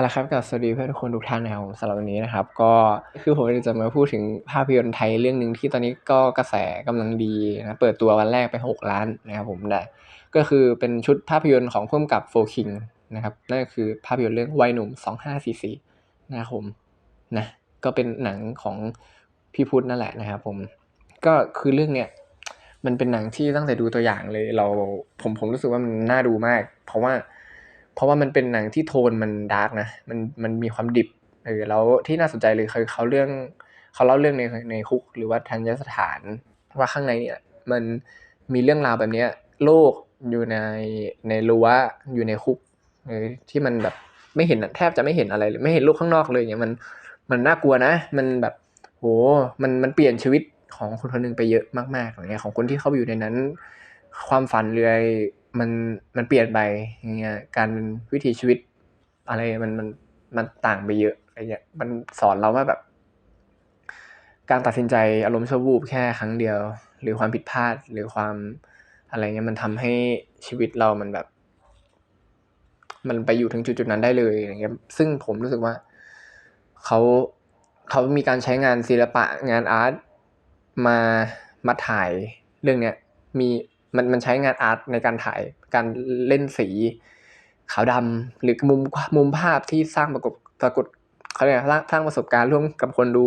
เอาละครับกับสวัสดีเพื่อนทุกคนทุกท่านนะครับผมสำหรับวันนี้นะครับ ก็คือผมจะมาพูดถึงภาพยนตร์ไทยเรื่องหนึ่งที่ตอนนี้ก็กระแสกำลังดีนะเปิดตัววันแรกไป 6 ล้านนะครับผมได้ก็คือเป็นชุดภาพยนตร์ของพ่วงกับโฟคิงนะครับนั่นก็คือภาพยนตร์เรื่องวัยหนุ่ม 2544นะครับผมนะก็เป็นหนังของพี่พุทธนั่นแหละนะครับผมก็คือเรื่องเนี้ยมันเป็นหนังที่ตั้งแต่ดูตัวอย่างเลยเราผมผมรู้สึกว่ามันน่าดูมาก เพราะว่า ราะว่ามันเป็นหนังที่โทนมันดาร์กนะมันมันมีความดิบเออแล้วที่น่าสนใจเลยคือเขาเรื่องเขาเล่าเรื่องในในคุกหรือว่าทันยสถาน ว่าข้างในเนี่ยมันมีเรื่องราวแบบเนี้ยโลกอยู่ในในรั้วอยู่ในคุกเออที่มันแบบไม่เห็นแทบจะไม่เห็นอะไรเลยไม่เห็นโลกข้างนอกเลยเนี่ยมันมันน่ากลัวนะ มันแบบโหมันมันเปลี่ยนชีวิตของคนคนหนึ่งไปเยอะมากๆอย่างเงี้ยของคนที่เข้าไปอยู่ในนั้น ความฝันเลย มันมันเปลี่ยนไปอย่างเงี้ยการวิถีชีวิต อะไรมันมันมันต่างไปเยอะอะไรเงี้ยมันสอนเราว่าแบบ การตัดสินใจอารมณ์ชั่ววูบแค่ครั้งเดียว หรือความผิดพลาดหรือความอะไรเงี้ยมันทำให้ชีวิตเรามันแบบ มันไปอยู่ถึงจุดจุดนั้นได้เลยอย่างเงี้ย ซึ่งผมรู้สึกว่าเขาเขามีการใช้งานศิลปะงานอาร์ตมามาถ่ายเรื่องเนี้ยมี มันมันใช้งานอาร์ตในการถ่ายการเล่นสีขาวดำหรือมุมมุมภาพที่สร้างปรากฏปรากฏเขาเรียกสร้างประสบการณ์ร่วมกับคนดู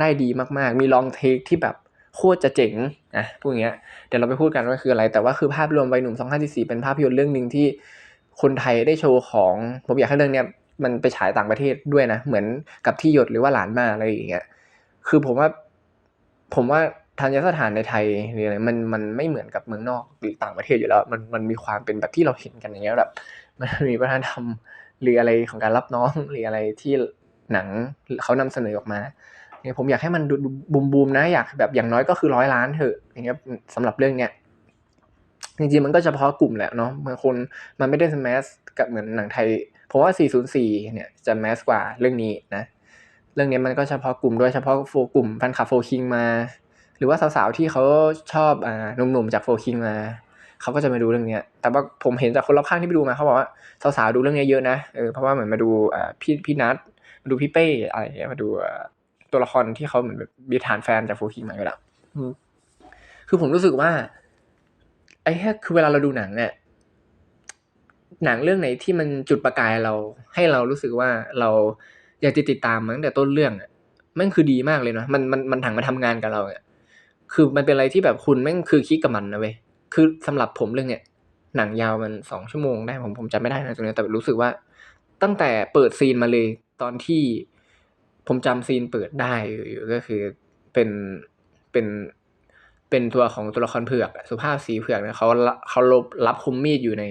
ได้ดีมากๆ มีลองเทคที่แบบโคตรจะเจ๋งนะพวกเนี้ยเดี๋ยวเราไปพูดกันว่าคืออะไร แต่ว่าคือภาพรวมวัยหนุ่ม2544เป็นภาพยนตร์เรื่องหนึ่งที่คนไทยได้โชว์ของผมอยากให้เรื่องเนี้ยมันไปฉายต่างประเทศด้วยนะ เหมือนกับที่หยดหรือว่าหลานมาอะไรอย่างเงี้ยคือผมว่าผมว่า ทันยสถานในไทยหรืออะไรมันมันไม่เหมือนกับเมืองนอกหรือต่างประเทศอยู่แล้ว มันมันมีความเป็นแบบที่เราเห็นกันอย่างเงี้ยแบบมันมีวัฒนธรรมหรืออะไรของการรับน้องหรืออะไรที่หนังเขานำเสนอออกมาเนี่ยผมอยากให้มันดูบูมบูมนะอยากแบบอย่างน้อยก็คือร้อยล้านเถอะอย่างเงี้ยสำหรับเรื่องเนี้ยจริงๆมันก็เฉพาะกลุ่มแหละเนาะบางคนมันไม่ได้สมสกับเหมือนหนังไทยเพราะว่า 404 เนี่ยจะแมสกว่าเรื่องนี้นะ เรื่องนี้มันก็เฉพาะกลุ่มด้วยเฉพาะโฟกลุ่มแฟนคลับโฟคิงมา หรือว่าสาวๆที่เขาชอบอ่าหนุ่มๆจากโฟคิงมาเขาก็จะมาดูเรื่องนี้แต่ว่าผมเห็นจากคนรอบข้างที่ไปดูมาเขาบอกว่าสาวๆดูเรื่องนี้เยอะนะเออเพราะว่าเหมือนมาดูอ่าพี่พี่นัทมาดูพี่เป้อะไรเงี้ยมาดูตัวละครที่เขาเหมือนแบบมีฐานแฟนจากโฟคิงมาอยู่แล้วคือผมรู้สึกว่า ไอ้แค่คือเวลาเราดูหนังเนี่ยหนังเรื่องไหนที่มันจุดประกายเรา ให้เรารู้สึกว่าเราอยากจะติดตามมันตั้งแต่ต้นเรื่องอะมันคือดีมากเลยเนาะมันมันมันถังมาทำงานกับเราเนี่ย คือมันเป็นอะไรที่แบบคุณแม่งคือคิดกับมันนะเว้ยคือสำหรับผมเรื่องเนี้ยหนังยาวมันสองชั่วโมงได้ผมผมจำไม่ได้นะตรงนี้แต่รู้สึกว่า ตั้งแต่เปิดซีนมาเลยตอนที่ผมจำซีนเปิดได้อยู่ก็คือเป็นเป็นเป็นตัวของตัวละครเผือกสุภาพสีเผือกเนี่ยเขาเขาลบรับคุมมีดอยู่ใน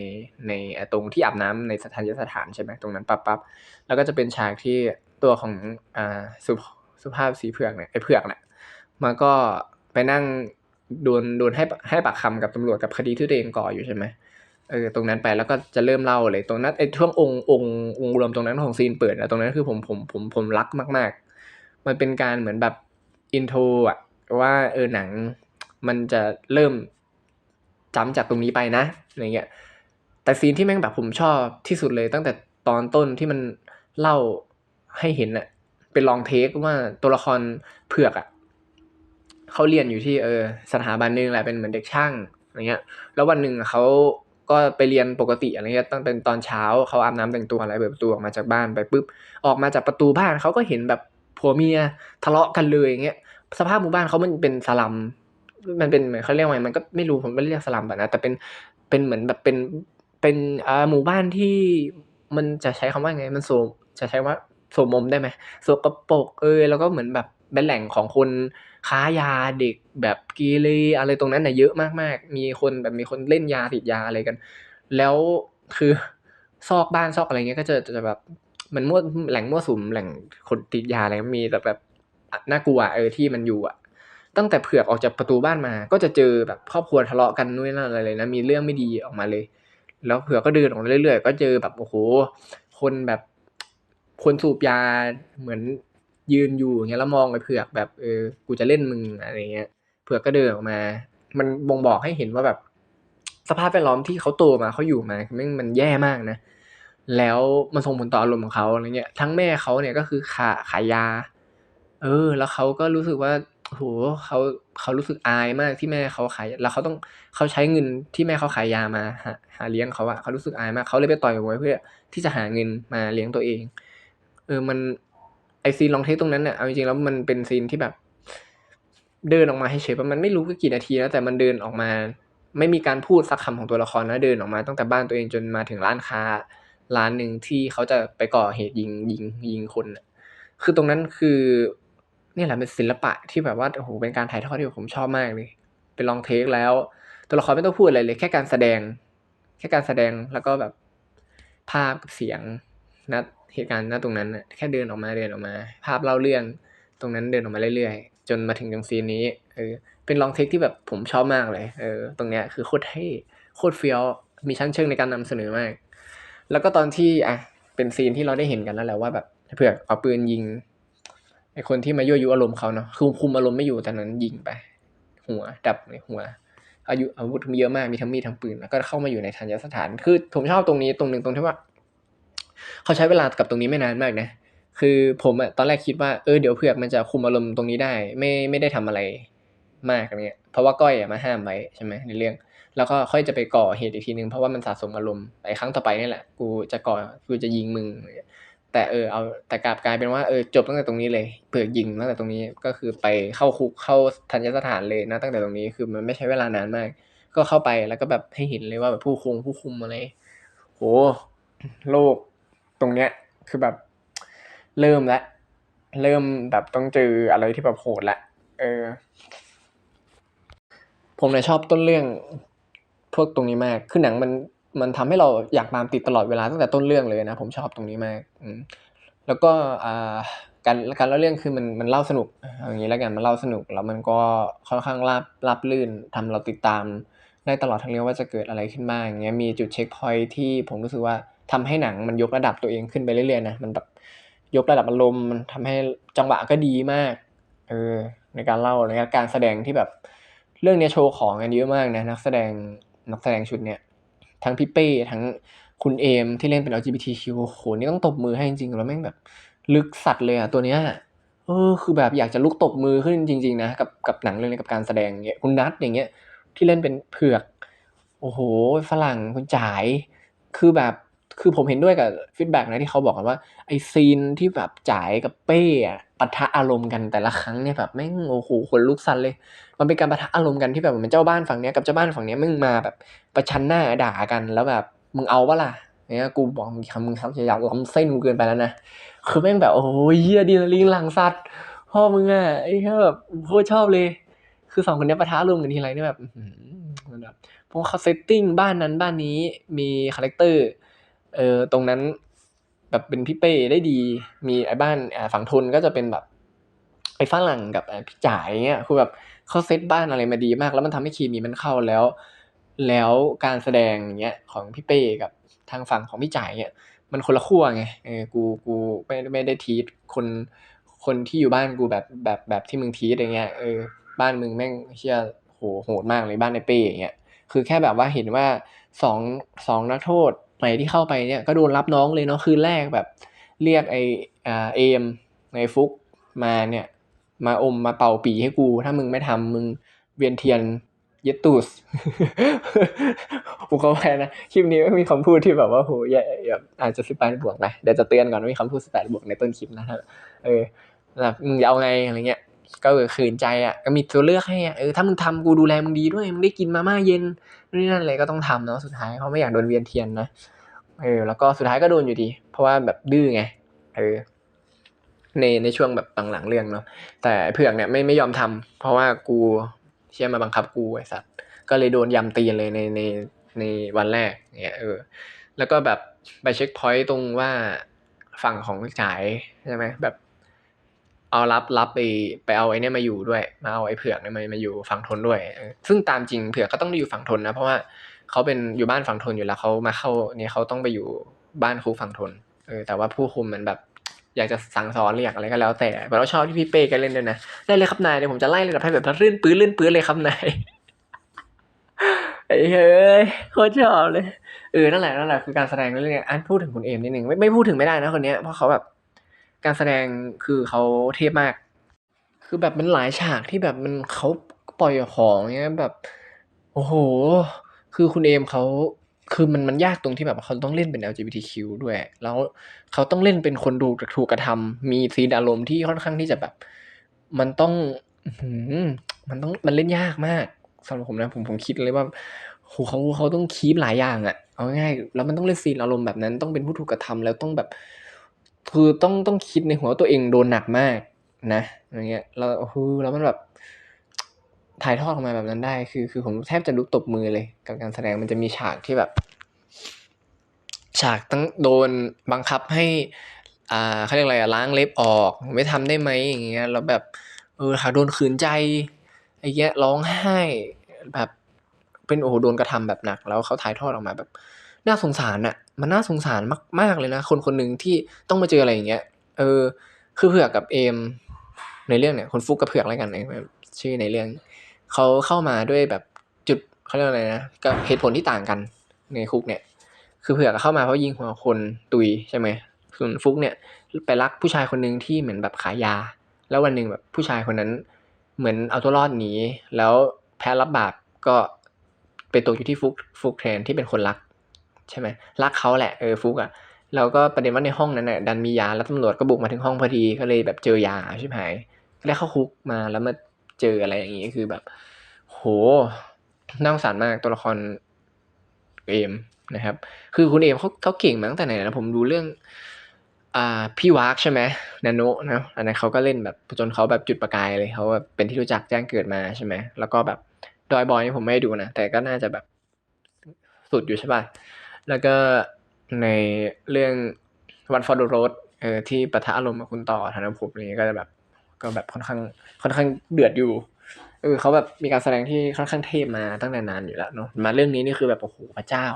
ในตรงที่อาบน้ำในสถานยสถานใช่ไหมตรงนั้นปั๊บปั๊บแล้วก็จะเป็นฉากที่ตัวของอ่าสุสุภาพสีเผือกเนี่ยไอ้เผือกเนี่ยมันก็ นั่งโดนโดนให้ให้ปากคำกับตำรวจกับคดีที่ตัวเองก่ออยู่ใช่ไหมเออตรงนั้นไปแล้วก็จะเริ่มเล่าเลยตรงนั้นไอ้ช่วงองค์องค์องค์รวมตรงนั้นของซีนเปิดอะตรงนั้นคือผมผมผมผมรักมาก ๆ มันเป็นการเหมือนแบบอินโทรอะว่าเออหนังมันจะเริ่มจำจากตรงนี้ไปนะอะไรเงี้ยแต่ซีนที่แม่งแบบผมชอบที่สุดเลย ตั้งแต่ตอนต้นที่มันเล่าให้เห็นอะเป็นลองเทคว่าตัวละครเผือกอะ เขาเรียนอยู่ที่เออสถาบันหนึ่งแหละเป็นเหมือนเด็กช่างอะไรเงี้ย แล้ววันหนึ่งเขาก็ไปเรียนปกติอะไรเงี้ยตั้งแต่ตอนเช้าเขาอาบน้ำแต่งตัวอะไรเปิดประตูออกมาจากบ้านไปปุ๊บออกมาจากประตูบ้านเขาก็เห็นแบบผัวเมียทะเลาะกันเลยอย่างเงี้ยสภาพหมู่บ้านเขามันเป็นสลัมมันเป็นเหมือนเขาเรียกว่ามันก็ไม่รู้ผมไม่เรียกสลัมแบบนะแต่เป็นเป็นเหมือนแบบเป็นเป็นอ่าหมู่บ้านที่มันจะใช้คำว่าไงมันโสมจะใช้ว่าโสมมได้ไหมโสกระปกเออแล้วก็เหมือนแบบเป็นแหล่งของคน ค้ายาเด็กแบบกีเรอะไรตรงนั้นน่ะเยอะมากๆ มีคนแบบมีคนเล่นยาติดยาอะไรกัน แล้วคือซอกบ้านซอกอะไรเงี้ยก็จะจะแบบมันมั่วแหล่งมั่วสุมแหล่งคนติดยาอะไรมีแต่แบบน่ากลัวเออที่มันอยู่อะ ตั้งแต่เผือกออกจากประตูบ้านมา ก็จะเจอแบบครอบครัวทะเลาะกันนู่นนั่นอะไรเลยนะมีเรื่องไม่ดีออกมาเลย แล้วเผือกก็เดินออกมาเรื่อยๆ ก็เจอแบบโอ้โห คนแบบคนสูบยาเหมือน ยืนอยู่อย่างเงี้ยแล้วมองไปเผือกแบบเออกูจะเล่นมึงอะไรเงี้ยเผือกก็เดินออกมา มันบ่งบอกให้เห็นว่าแบบ สภาพแวดล้อมที่เขาโตมาเขาอยู่มาม่มันแย่มากนะ แล้วมันส่งผลต่ออารมณ์ของเขาอะไรเงี้ยทั้งแม่เขาเนี่ยก็คือขาขายยา เออ แล้วเขาก็รู้สึกว่าโอ้โฮเขาเขารู้สึกอายมากที่แม่เขาขาย แล้วเขาต้องเขาใช้เงินที่แม่เขาขายยามาหาหาเลี้ยงเขาอะเขารู้สึกอายมากเขาเลยไปต่อยมวยเพื่อที่จะหาเงินมาเลี้ยงตัวเอง เออมัน ไอซีนลองเทคตรงนั้นเนี่ยเอาจริงๆแล้วมันเป็นซีนที่แบบ เดินออกมาให้เฉยๆมันไม่รู้กี่นาทีแล้วแต่มันเดินออกมา ไม่มีการพูดสักคำของตัวละครนะเดินออกมาตั้งแต่บ้านตัวเองจนมาถึงร้านค้า ร้านหนึ่งที่เขาจะไปก่อเหตุยิงยิงยิงคนน่ะคือตรงนั้นคือนี่แหละเป็นศิลปะที่แบบว่าโอ้โหเป็นการถ่ายทอดที่ผมชอบมากเลยเป็นลองเทคแล้ว ตัวละครไม่ต้องพูดอะไรเลย แค่การแสดง แค่การแสดงแล้วก็แบบภาพกับเสียงนะ เหตุการณ์ณตรงนั้นน่ะแค่เดินออกมาเดินออกมา ภาพเล่าเรื่อง ตรงนั้นเดินออกมาเรื่อยๆ จนมาถึงตรงซีนนี้เออเป็นลองเทคที่แบบผมชอบมากเลยเออตรงเนี้ยคือโคตรเท่โคตรเฟี้ยวมีชั้นเชิงในการนำเสนอมาก แล้วก็ตอนที่อะเป็นซีนที่เราได้เห็นกันแล้วแหละว่าแบบเผือกเอาปืนยิงไอคนที่มายั่วยุอารมณ์เขาเนาะคือคุมอารมณ์ไม่อยู่ตอนนั้นยิงไป หัวดับในหัวอายุอาวุธมีเยอะมากมีทั้งมีดทั้งปืนแล้วก็เข้ามาอยู่ในทันยสถานคือผมชอบตรงนี้ตรงหนึ่งตรงที่ว่า เขาใช้เวลากับตรงนี้ไม่นานมากนะ คือผมอะตอนแรกคิดว่าเออเดี๋ยวเผือกมันจะคุมอารมณ์ตรงนี้ได้ ไม่ไม่ได้ทำอะไรมากอะไรเงี้ยเพราะว่าก้อยอมาห้ามไว้ใช่ไหมในเรื่อง แล้วก็ค่อยจะไปก่อเหตุอีกทีนึงเพราะว่ามันสะสมอารมณ์ไอ้ครั้งต่อไปนี่แหละ กูจะก่อกูจะยิงมึงแต่เออเอาแต่กลับกลายเป็นว่าเออจบตั้งแต่ตรงนี้เลยเผือกยิงตั้งแต่ตรงนี้ก็คือไปเข้าคุกเข้าทันยสถานเลยนะตั้งแต่ตรงนี้คือมันไม่ใช้เวลานานมาก ก็เข้าไปแล้วก็แบบให้เห็นเลยว่าแบบผู้คุมผู้คุมอะไรโหโลก ตรงเนี้ยคือแบบเริ่มแล้วเริ่มแบบต้องเจออะไรที่แบบโหดละเออ ผมเนี่ยชอบต้นเรื่องพวกตรงนี้มากคือหนังมันมันทำให้เราอยากตามติดตลอดเวลาตั้งแต่ต้นเรื่องเลยนะ ผมชอบตรงนี้มากอืแล้วก็อ่าการการเล่าเรื่องคือมันมันเล่าสนุกอย่างนี้แล้วกันมันเล่าสนุกแล้วมันก็ค่อนข้างราบราบลื่นทำเราติดตามได้ตลอดทั้งเรื่องว่าจะเกิดอะไรขึ้นบ้างอย่างเงี้ยมีจุดเช็คพอยที่ผมรู้สึกว่า ทำให้หนังมันยกระดับตัวเองขึ้นไปเรื่อยๆนะมันแบบยกระดับอารมณ์มันทำให้จังหวะก็ดีมากเออในการเล่าในการแสดงที่แบบเรื่องเนี้ยโชว์ของกันเยอะมากนะนักแสดงนักแสดงชุดเนี้ยทั้งพี่เป้ทั้งคุณเอมที่เล่นเป็น LGBTQ โอโหนี่ต้องตบมือให้จริงๆแล้วแม่งแบบลึกสัตว์เลยอะตัวเนี้ยเออคือแบบอยากจะลุกตบมือขึ้นจริง ๆ นะกับกับหนังเรื่องนี้กับการแสดงเงี้ยคุณนัทอย่างเงี้ยที่เล่นเป็นเผือก โอ้โหฝรั่งคุณจ๋าย คือแบบ คือผมเห็นด้วยกับฟีดแบ็กนะที่เขาบอกกันว่าไอซีนที่แบบจ๋ายกับเป้อะปะทะอารมณ์กันแต่ละครั้งเนี่ยแบบแม่งโอ้โหขนลุกสั่นเลย มันเป็นการปะทะอารมณ์กันที่แบบเหมือนเจ้าบ้านฝั่งเนี้ยกับเจ้าบ้านฝั่งเนี้ยมึงมาแบบประชันหน้าด่ากันแล้วแบบมึงเอาวะล่ะเนี่ยกูบอกมึงคำมึงคำจะอยากล้ำเส้นมึงเกินไปแล้วนะคือแม่งแบบโอ้ยเฮียดีนาลีนหลังสัตว์พ่อมึงอะไอ้เหี้ยแบบโคตรชอบเลย คือสองคนเนี้ยปะทะอารมณ์กันทีไรเนี่ยแบบแบบเพราะเขาเซตติ้งบ้านนั้นบ้านนี้มีคาแรคเตอร์ เออตรงนั้นแบบเป็นพี่เป้ได้ดี มีไอ้บ้านฝั่งทนก็จะเป็นแบบไอ้ฝรั่งกับพี่จ๋ายเงี้ยคือแบบเขาเซตบ้านอะไรมาดีมาก แล้วมันทำให้เคมีมันเข้าแล้ว แล้วการแสดงอย่างเงี้ยของพี่เป้กับทางฝั่งของพี่จ๋ายเนี่ยมันคนละขั้วไงเออกูกูไม่ไม่ได้ทีทคนคนที่อยู่บ้านกูแบบแบบแบบที่มึงทีทอย่างเงี้ยเออบ้านมึงแม่งเชี่ยโหโหดมากเลยบ้านในเป้อย่างเงี้ยคือแค่แบบว่าเห็นว่าสองสองนักโทษ ใหม่ที่เข้าไปเนี่ยก็โดนรับน้องเลยเนาะคืนแรกแบบเรียกไอเอมในฟุกมาเนี่ยมาอมมาเป่าปีให้กู ถ้ามึงไม่ทำมึงเวียนเทียนเยตูสผมเขาไปนะคลิปนี้ไม่มีคำพูดที่แบบว่าโหอย่าอย่าอาจจะสิบแปดบวกนะเดี๋ยวจะเตือนก่อนว่ามีคำพูดสิบแปดบวกในต้นคลิปนะเออแบบมึงจะเอาไงอะไรเงี้ย ก็เออขืนใจอะก็มีตัวเลือกให้อะเออถ้ามึงทำกูดูแลมึงดีด้วยมึงได้กินมาม่าเย็นนี่นั่นอะไรก็ต้องทำเนาะสุดท้ายเขาไม่อยากโดนเวียนเทียนนะเออแล้วก็สุดท้ายก็โดนอยู่ดี เพราะว่าแบบดื้อไงเออในในช่วงแบบหลังๆเรื่องเนาะแต่เผือกเนี่ยไม่ไม่ยอมทำเพราะว่ากูเชื่อมาบังคับกูไอ้สัตว์ก็เลยโดนยำตีนเลยในในในวันแรกเนี่ยเออ แล้วก็แบบไปเช็คพอยต์ตรงว่าฝั่งของจ่ายใช่ไหมแบบ เอารับรับไปไปเอาไอ้นี่มาอยู่ด้วย มาเอาไอ้เผือกเนี่ยมามาอยู่ฝั่งทนด้วย ซึ่งตามจริงเผือกก็ต้องได้อยู่ฝั่งทนนะ เพราะว่าเขาเป็นอยู่บ้านฝั่งทนอยู่แล้วเขามาเข้าเนี่ยเขาต้องไปอยู่บ้านครูฝั่งทนเออแต่ว่าผู้คุมมันแบบอยากจะสั่งสอนหรืออยกอะไรก็แล้วแต่แต่เราชอบที่พี่เป้กันเล่นด้วยนะได้เลยครับนายเดี๋ยวผมจะไล่ระดับให้แบบลื่นปื้นลื่นปื้นเลยครับนายไอ้เฮ้ยโคตรชอบเลยเออนั่นแหละนั่นแหละคือการแสดงเรื่องนี้อันพูดถึงคุณเอมนิดนึงไม่ไม่พูดถึงไม่ได้นะคนเนี้ยเพราะเขาแบบ การแสดงคือเขาเทพมาก คือแบบมันหลายฉากที่แบบมันเขาปล่อยของเงี้ยแบบโอ้โห คือคุณเอมเขาคือมันมันยากตรงที่แบบเขาต้องเล่นเป็น LGBTQ ด้วย แล้วเขาต้องเล่นเป็นคนดูถูกกระทำมีซีนอารมณ์ที่ค่อนข้างที่จะแบบ มันต้องมันต้องมันเล่นยากมากสำหรับผมนะผมผมคิดเลยว่าโหเขาเขาต้องคีปหลายอย่างอะเอาง่ายแล้วมันต้องเล่นซีนอารมณ์แบบนั้นต้องเป็นผู้ถูกกระทำแล้วต้องแบบ คือต้องต้องคิดในหัวตัวเองโดนหนักมากนะอย่างเงี้ยแล้วโอ้โหแล้วมันแบบถ่ายทอดออกมาแบบนั้นได้ คือ คือผมแทบจะลุกตบมือเลย กับการแสดงมันจะมีฉากที่แบบ ฉากต้องโดนบังคับให้ อ่าเขาเรียกอะไรอะล้างเล็บออก ไม่ทำได้ไหมอย่างเงี้ยแล้วแบบ เออหากโดนขืนใจไอ้เงี้ยร้องไห้แบบเป็นโอ้โหโดนกระทำแบบหนัก แล้วเขาถ่ายทอดออกมาแบบ น่าสงสารอะมันน่าสงสารมาก ๆ เลยนะ คนคนหนึ่งที่ต้องมาเจออะไรอย่างเงี้ย เออ คือเผือกกับเอม ในเรื่องเนี่ย คนฟุกกับเผือกอะไรกันในชื่อในเรื่อง เขาเข้ามาด้วยแบบจุดเขาเรียกอะไรนะกับเหตุผลที่ต่างกันในคุกเนี่ย คือเผือกเข้ามาเพราะยิงหัวคนตุยใช่ไหมส่วนฟุกเนี่ยไปรักผู้ชายคนหนึ่งที่เหมือนแบบขายยา แล้ววันหนึ่งแบบผู้ชายคนนั้นเหมือนเอาตัวรอดหนีแล้วแพ้รับบาปก็ไปตกอยู่ที่ฟุกฟุกแทนที่เป็นคนรัก ใช่ไหมรักเขาแหละเออฟุกอะแล้วก็ประเด็นว่าในห้องนั้นน่ะดันมียาแล้วตำรวจก็บุกมาถึงห้องพอดีก็เลยแบบเจอยาใช่ไหมแล้วเข้าคุกมาแล้วมาเจออะไรอย่างงี้คือแบบ โหน่าสงสารมากตัวละครเอมนะครับ คือคุณเอมเขาเขาเก่งมาตั้งแต่ไหนนะผมดูเรื่อง อ่าพี่วากใช่ไหมนาโนนะอันนั้นเขาก็เล่นแบบจนเขาแบบจุดประกายเลยเขาแบบเป็นที่รู้จักแจ้งเกิดมาใช่ไหมแล้วก็แบบดอยบอยนี่ผมไม่ได้ดูนะแต่ก็น่าจะแบบสุดอยู่ใช่ป่ะ แล้วก็ในเรื่อง One for the Road เออที่ปะทะอารมณ์กับคุณต่อธนภพนี้ก็จะแบบ ก็แบบค่อนข้างค่อนข้างเดือดอยู่เออเขาแบบมีการแสดงที่ค่อนข้างเทพมาตั้งแต่นานอยู่แล้วเนาะมาเรื่องนี้นี่คือแบบโอ้โหพระเจ้า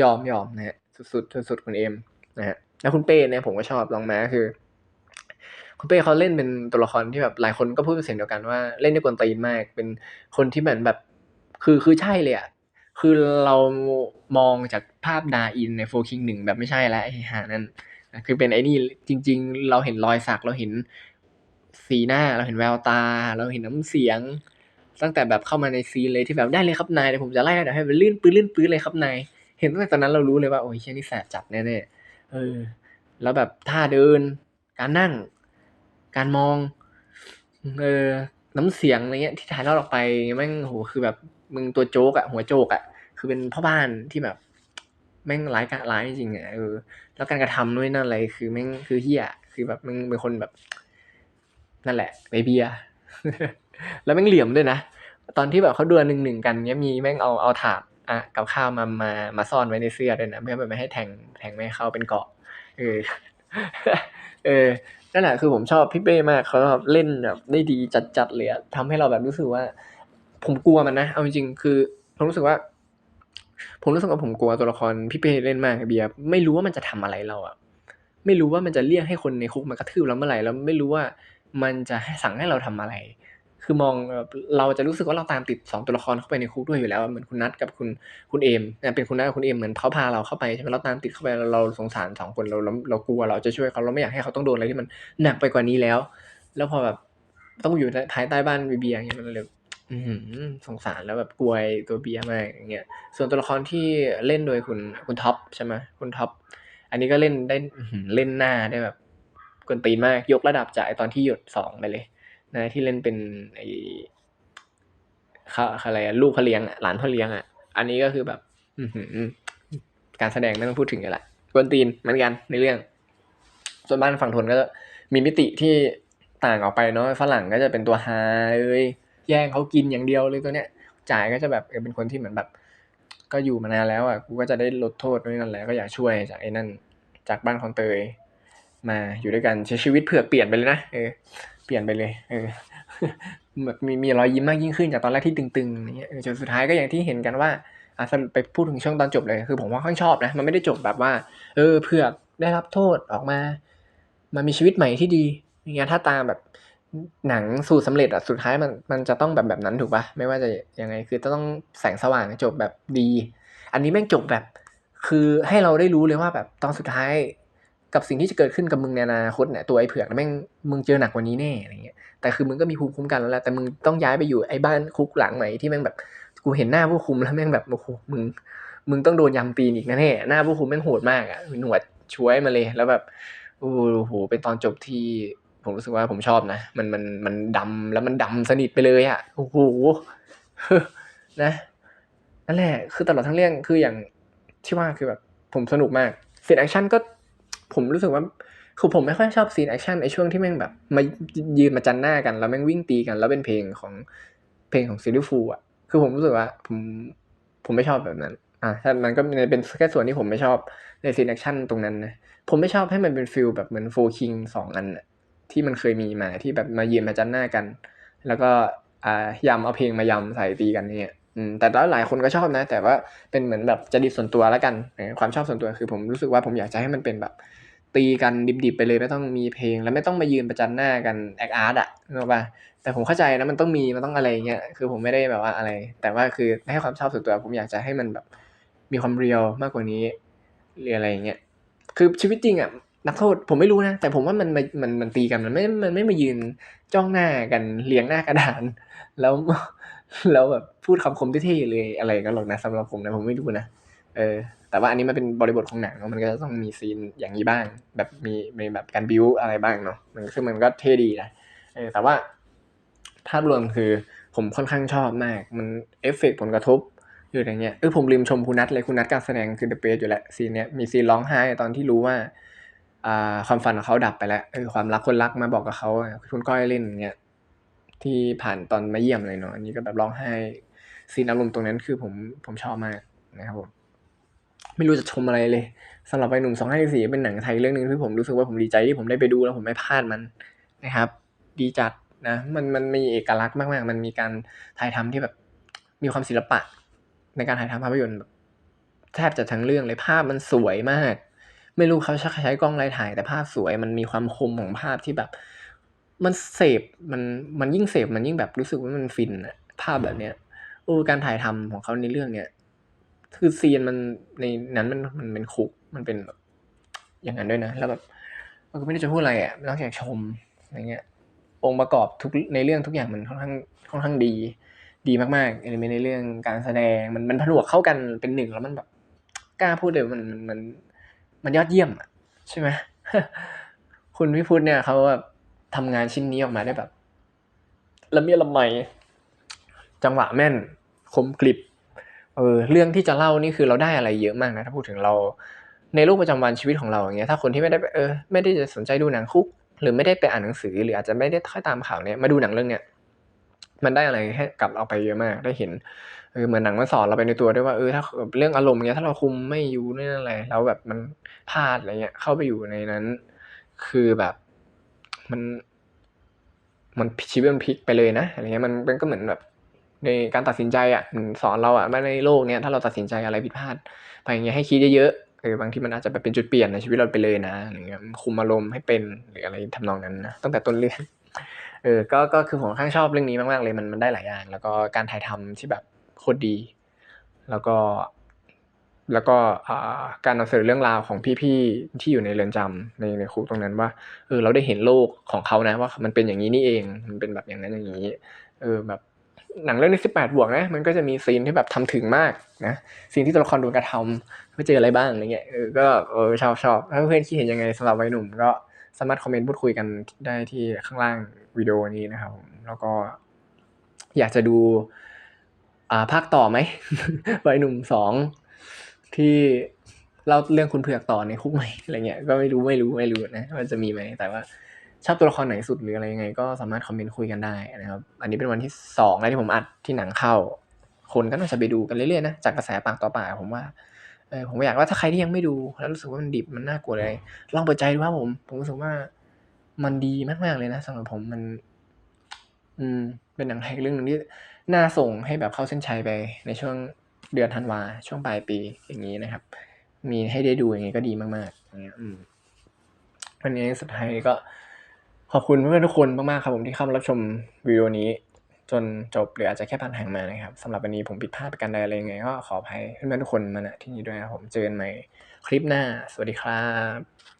ยอมยอมนะฮะสุดๆสุดๆคุณเอมนะฮะแล้วคุณเป้เนี่ยผมก็ชอบลองมาคือ คุณเป้เขาเล่นเป็นตัวละครที่แบบหลายคนก็พูดเป็นเสียงเดียวกันว่าเล่นได้กวนตีนมาก เป็นคนที่เหมือนแบบ คือคือใช่เลยอะ คือเรามองจากภาพดาอินในโฟคิงหนึ่งแบบไม่ใช่แล้วไอ้หานั่นคือเป็นไอ้นี่จริง ๆ เราเห็นรอยสักเราเห็นสีหน้าเราเห็นแววตา เราเห็นน้ำเสียง ตั้งแต่แบบเข้ามาในซีนเลยที่แบบได้เลยครับนายเดี๋ยวผมจะไล่เดี๋ยวให้มันลื่นปื้นลื่นปื้นเลยครับนายเห็นตั้งแต่ตอนนั้นเรารู้เลยว่าโอ้ยเชี่ยนี่แสบจัดแน่ๆเออ แล้วแบบท่าเดิน การนั่ง การมอง เออ น้ำเสียงอะไรเงี้ยที่ถ่ายทอดออกไปแม่งโหคือแบบ มึงตัวโจ๊กอะหัวโจกอะคือเป็นพ่อบ้านที่แบบ แม่งร้ายกะร้ายจริงอะเออแล้วการกระทำด้วยนั่นอะไรคือแม่งคือเฮียคือแบบมึงเป็นคนแบบ นั่นแหละไอเบียแล้วแม่งเหลี่ยมด้วยนะตอนที่แบบเขาดวลหนึ่งหนึ่งกันเนี้ยมีแม่งเอาเอาถาดอะกับข้าวมามามาซ่อนไว้ในเสื้อด้วยนะเพื่อแบบไม่ให้แทงแทงไม่เข้าเป็นเกาะเออเออนั่นแหละคือผมชอบพี่เป้มากเขาแบบเล่นแบบได้ดีจัดๆเลยอะทำให้เราแบบรู้สึกว่า ผมกลัวมันนะ เอาจริงๆ คือผมรู้สึกว่า ผมรู้สึกว่าผมกลัวตัวละครพี่เป้เล่นมากเบียร์ไม่รู้ว่ามันจะทำอะไรเราอะไม่รู้ว่ามันจะเรียกให้คนในคุกมากระทืบเราเมื่อไหร่แล้วไม่รู้ว่ามันจะให้สั่งให้เราทำอะไร คือมองเราจะรู้สึกว่าเราตามติดสองตัวละครเข้าไปในคุกด้วยอยู่แล้ว เหมือนคุณนัทกับคุณคุณเอมนะเป็นคุณนัทกับคุณเอมเหมือนเขาพาเราเข้าไปใช่ไหมเราตามติดเข้าไปเราสงสารสองคนเราเรากลัวเราจะช่วยเขาเราไม่อยากให้เขาต้องโดนอะไรที่มันหนักไปกว่านี้แล้ว แล้วพอแบบต้องอยู่ภายใต้บ้านเบียร์อย่างเงี้ยมันเลย สงสารแล้วแบบกลัวตัวเบียร์มากอย่างเงี้ย ส่วนตัวละครที่เล่นโดยคุณคุณท็อปใช่ไหมคุณท็อปอันนี้ก็เล่นได้เล่นหน้าได้แบบกวนตีนมากยกระดับจากตอนที่หยดสองไปเลย นะที่เล่นเป็นไอ้เขาอะไรลูกพ่อเลี้ยงหลานพ่อเลี้ยงอะอันนี้ก็คือแบบอืการแสดงไม่ต้องพูดถึงกันละกวนตีนเหมือนกันในเรื่อง ส่วนบ้านฝั่งทนก็มีมิติที่ต่างออกไปเนาะฝรั่งก็จะเป็นตัวฮาเลย แย่งเขากินอย่างเดียวเลยตัวเนี้ยจ่ายก็จะแบบเป็นคนที่เหมือนแบบ ก็อยู่มานานแล้วอะกูก็จะได้ลดโทษด้วยนั่นแหละก็อยากช่วยจากไอ้นั่นจากบ้านของเตย มาอยู่ด้วยกันใช้ชีวิตเผื่อเปลี่ยนไปเลยนะเออเปลี่ยนไปเลย เออแบบมีมีรอยยิ้มมากยิ่งขึ้นจากตอนแรกที่ตึงๆอย่างเงี้ยจนสุดท้ายก็อย่างที่เห็นกันว่าอะไปพูดถึงช่วงตอนจบเลยคือผมว่าค่อนชอบนะมันไม่ได้จบแบบว่า เออเผื่อได้รับโทษออกมามามีชีวิตใหม่ที่ดีอย่างเงี้ยถ้าตามแบบ หนังสูตรสำเร็จอะสุดท้ายมันมันจะต้องแบบแบบนั้นถูกปะไม่ว่าจะยังไงคือต้องแสงสว่างจบแบบดี อันนี้แม่งจบแบบ คือให้เราได้รู้เลยว่าแบบตอนสุดท้ายกับสิ่งที่จะเกิดขึ้นกับมึงในอนาคตเนี่ยตัวไอ้เผือกแม่งมึงเจอหนักกว่านี้แน่อะไรเงี้ยแต่คือมึงก็มีภูมิคุ้มกันแล้วแหละแต่มึงต้องย้ายไปอยู่ไอ้บ้านคุกหลังใหม่ที่แม่งแบบกูเห็นหน้าผู้คุมแล้วแม่งแบบโอ้โหมึงมึงต้องโดนยำตีนอีกแน่ๆหน้าผู้คุมแม่งโหดมากอะหนวดช่วยมาเลยแล้วแบบโอ้โหเป็นตอนจบที่ ผมรู้สึกว่าผมชอบนะ มันมันมันดำแล้วมันดำสนิทไปเลยอะโอ้โหนะนั่นแหละคือตลอดทั้งเรื่องคืออย่างที่ว่าคือแบบผมสนุกมากซีนแอคชั่นก็ผมรู้สึกว่าคือผมไม่ค่อยชอบซีนแอคชั่นในช่วงที่แม่งแบบมายืนมาจันหน้ากันแล้วแม่งวิ่งตีกันแล้วเป็นเพลงของเพลงของซิลิฟูอะคือผมรู้สึกว่าผมผมไม่ชอบแบบนั้น อ่าถ้ามันก็เป็นแค่ส่วนที่ผมไม่ชอบในซีนแอคชั่นตรงนั้นนะผมไม่ชอบให้มันเป็นฟิลแบบเหมือนโฟคิงสองอันอะ ที่มันเคยมีมาที่แบบมายืนมาจันหน้ากัน แล้วก็อ่ายำเอาเพลงมายำใส่ตีกันเนี่ยอืมแต่หลายคนก็ชอบนะ แต่ว่าเป็นเหมือนแบบจริตส่วนตัวแล้วกัน ความชอบส่วนตัวคือผมรู้สึกว่าผมอยากจะให้มันเป็นแบบ ตีกันดิบๆไปเลยไม่ต้องมีเพลง แล้วไม่ต้องมายืนประจันหน้ากันแอคอาร์ตอะนึกป่ะแต่ผมเข้าใจนะมันต้องมีมันต้องอะไรเงี้ยคือผมไม่ได้แบบว่าอะไร แต่ว่าคือให้ความชอบส่วนตัว ผมอยากจะให้มันแบบมีความเรียลมากกว่านี้หรืออะไรเงี้ยคือชีวิตจริงอะ นักโทษผมไม่รู้นะ แต่ผมว่ามันมันมันตีกันมันไม่มันไม่มายืนจ้องหน้ากันเลียงหน้ากระดาน แล้วแล้วแบบพูดคำคมเท่ๆเลยอะไรกันหรอกนะสำหรับผมนะผมไม่รู้นะเออ แต่ว่าอันนี้มันเป็นบริบทของหนังมันก็จะต้องมีซีนอย่างนี้บ้าง แบบมีมีแบบการบิวอะไรบ้างเนาะมันคือมันก็เท่ดีนะเออแต่ว่าภาพรวมคือผมค่อนข้างชอบมาก มันเอฟเฟกผลกระทบอยู่อย่างเงี้ยเออผมลืมชมคุณนัทเลยคุณนัทการแสดงคือเดอะเบสอยู่แหละซีนเนี้ยมีซีนร้องไห้ตอนที่รู้ว่า ความฝันของเขาดับไปแล้วเออความรักคนรักมาบอกกับเขาคุณก้อยเล่นเงี้ยที่ผ่านตอนมาเยี่ยมเลยเนาะอันนี้ก็แบบร้องไห้ซีนอารมณ์ตรงนั้นคือผมผมชอบมากนะครับผมไม่รู้จะชมอะไรเลยสำหรับไปหนุ่มสองห้าสี่เป็นหนังไทยเรื่องหนึ่งที่ผมรู้สึกว่าผมดีใจที่ผมได้ไปดูแล้วผมไม่พลาดมันนะครับ ดีจัดนะมันมันมีเอกลักษณ์มากๆ มันมีการถ่ายทำที่แบบมีความศิลปะ ในการถ่ายทำภาพยนตร์แบบแทบจะทั้งเรื่องเลยภาพมันสวยมาก ไม่รู้เขาใช้กล้องอะไรถ่ายแต่ภาพสวย มันมีความคมของภาพที่แบบ มันเสพมันมันยิ่งเสพมันยิ่งแบบรู้สึกว่ามันฟินอะภาพแบบเนี้ยโอ้การถ่ายทำของเขาในเรื่องเนี้ยคือซีนมันในนั้นมันมันเป็นคุกมันเป็นแบบอย่างนั้นด้วยนะ แล้วแบบก็ไม่ได้จะพูดอะไรอะนอกจากชมอะไรเงี้ย องค์ประกอบทุกในเรื่องทุกอย่างมันค่อนข้างค่อนข้างดี ดีมากๆเอลิเมนในเรื่องการแสดงมันมันผนวกเข้ากันเป็นหนึ่งแล้วมันแบบกล้าพูดเลยมันมัน มันยอดเยี่ยมอะใช่ไหมคุณพิพุทธเนี่ยเขาแบบทำงานชิ้นนี้ออกมาได้แบบละเมียดละไมจังหวะแม่นคมกริบเออเรื่องที่จะเล่านี่คือเราได้อะไรเยอะมากนะถ้าพูดถึงเราในรูปประจำวันชีวิตของเราอย่างเงี้ยถ้าคนที่ไม่ได้เออไม่ได้จะสนใจดูหนังคุก หรือไม่ได้ไปอ่านหนังสือหรืออาจจะไม่ได้ค่อยตามข่าวเนี้ยมาดูหนังเรื่องเนี้ย มันได้อะไรให้กลับเราไปเยอะมากได้เห็นเออเหมือนหนังมันสอนเราไปในตัวด้วยว่าเออถ้าเรื่องอารมณ์เงี้ยถ้าเราคุมไม่อยู่นี่อะไรแล้วแบบมันพลาดอะไรเงี้ยเข้าไปอยู่ในนั้น คือแบบมัน มันชีวิตมันพลิกไปเลยนะอะไรเงี้ยมันมันก็เหมือนแบบในการตัดสินใจอะสอนเราอะว่าในโลกเนี้ยถ้าเราตัดสินใจอะไรผิดพลาด ไปอย่างเงี้ยให้คิดเยอะๆเออบางทีมันอาจจะแบบเป็นจุดเปลี่ยนในชีวิตเราไปเลยนะอย่างเงี้ยคุมอารมณ์ให้เป็นหรืออะไรทำนองนั้นนะตั้งแต่ต้นเรื่อง เออก็ก็คือผมค่อนข้างชอบเรื่องนี้มากๆเลยมันมันได้หลายอย่าง แล้วก็การถ่ายทำที่แบบโคตรดี แล้วก็ แล้วก็การนำเสนอเรื่องราวของพี่ๆที่อยู่ในเรือนจำในในคุกตรงนั้นว่าเออเราได้เห็นโลกของเขานะว่ามันเป็นอย่างนี้นี่เองมันเป็นแบบอย่างนั้นอย่างนี้เออแบบหนังเรื่องนี้สิบแปดบวกนะมันก็จะมีซีนที่แบบทำถึงมากนะซีนที่ตัวละครโดนกระทำไม่เจออะไรบ้างอะไรเงี้ยเออก็เออชอบชอบถ้าเพื่อนคิดเห็นยังไงสำหรับวัยหนุ่มก็สามารถคอมเมนต์พูดคุยกันได้ที่ข้างล่าง วิดีโอนี้นะครับแล้วก็อยากจะดูอ่าภาคต่อไหมวัยหนุ่มสองที่เล่าเรื่องคุณเผือกต่อในคุกใหม่อะไรเงี้ยก็ไม่รู้ไม่รู้ไม่รู้นะว่าจะมีไหมแต่ว่าชอบตัวละครไหนสุดหรืออะไรยังไง ก็สามารถคอมเมนต์คุยกันได้นะครับ อันนี้เป็นวันที่สองแล้วที่ผมอัดที่หนังเข้า คนก็น่าจะไปดูกันเรื่อยๆนะจากกระแสปากต่อปากผมว่าเออผมอยากว่าถ้าใครที่ยังไม่ดู แล้วรู้สึกว่ามันดิบมันน่ากลัวเลยลองเปิดใจดูว่าผม ผมรู้สึกว่า มันดีมากๆเลยนะสำหรับผมมัน อืม เป็นหนังไทยเรื่องหนึ่งที่น่าส่งให้แบบเข้าเส้นชัยไป ในช่วงเดือนธันวาช่วงปลายปีอย่างนี้นะครับ มีให้ได้ดูอย่างนี้ก็ดีมากๆอย่างเงี้ยอืมวันนี้สุดท้ายก็ขอบคุณเพื่อนทุกคนมากๆครับผมที่เข้ามารับชมวิดีโอนี้ จนจบหรืออาจจะแค่ผ่านทางมานะครับสำหรับวันนี้ผมผิดพลาดประการใดอะไรยังไงก็ขออภัยเพื่อนๆทุกคนมาณที่นี้ด้วยนะครับผมเจอกันใหม่คลิปหน้า สวัสดีครับ